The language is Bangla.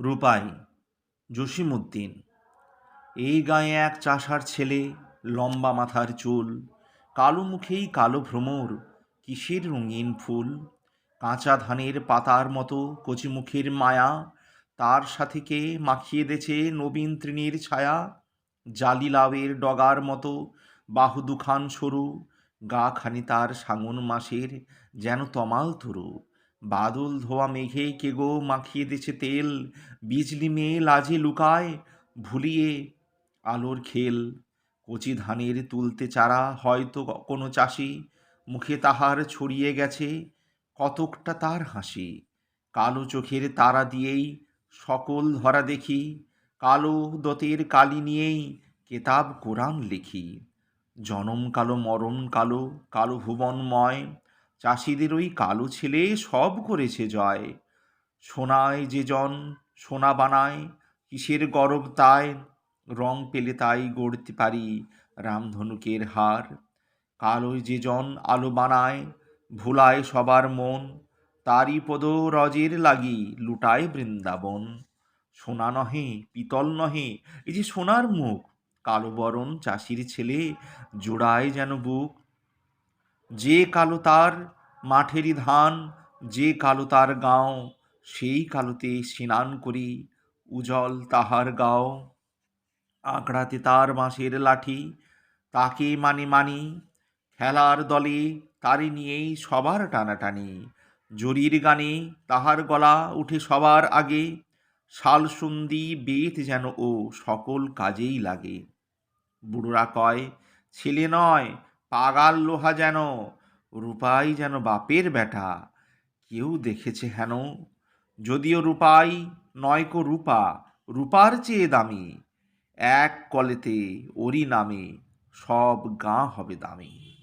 রূপাই জসিমউদ্দিন। এই গায়ে এক চাষার ছেলে, লম্বা মাথার চুল, কালো মুখেই কালো ভ্রমর, কিসের রঙিন ফুল? কাঁচা ধানের পাতার মতো কচি মুখের মায়া, তার সাথে কে মাখিয়ে দেছে নবীন তৃণীর ছায়া? জালি লাউয়ের ডগার মতো বাহু দুখান সরু, গা খানি তার সাঙন মাসের যেন তমাল তরু। বাদল ধোয়া মেঘে কে গো মাখিয়ে দিছে তেল, বিজলি মেয়ে লাজে লুকায় ভুলিয়ে আলোর খেল। কচি ধানের তুলতে চারা হয়তো কোনো চাষি, মুখে তাহার ছড়িয়ে গেছে কতকটা তার হাসি। কালো চোখের তারা দিয়েই সকল ধরা দেখি, কালো দতের কালি নিয়েই কেতাব কোরআন লিখি। জনম কালো, মরণ কালো কালো ভুবনময় চাষিদের ওই কালো ছেলে, সব করেছে জয়। সোনায় যে জন সোনা বানায়, কিসের গরব তাই? রং পেলে তাই গড়তে পারি রামধনুকের হার। কালোয় যে জন আলো বানায়, ভুলায় সবার মন, তারই পদ রজের লাগি লুটায় বৃন্দাবন। সোনা নহে, পিতল নহে, এই যে সোনার মুখ, কালো বরণ চাষির ছেলে, জোড়ায় যেন বুক। যে কালো তার মাঠেরই ধান, যে কালো তার গাঁও, সেই কালোতে স্নান করি উজল তাহার গাও। আঁকড়াতে তার বাঁশের লাঠি, তাকে মানি মানি, খেলার দলে তারি নিয়েই সবার টানাটানি। জরির গানে তাহার গলা উঠে সবার আগে শালসুন্দি বেত যেন ও সকল কাজেই লাগে। বুড়োরা কয়, ছেলে নয়, পাগাল লোহা যেন রূপাই যেন বাপের বেটা কেউ দেখেছে হেন? যদিও রূপাই নয়কো রূপা, রূপার চেয়ে দামি। এক কলেতে ওরি নামে সব গাঁ হবে দামি।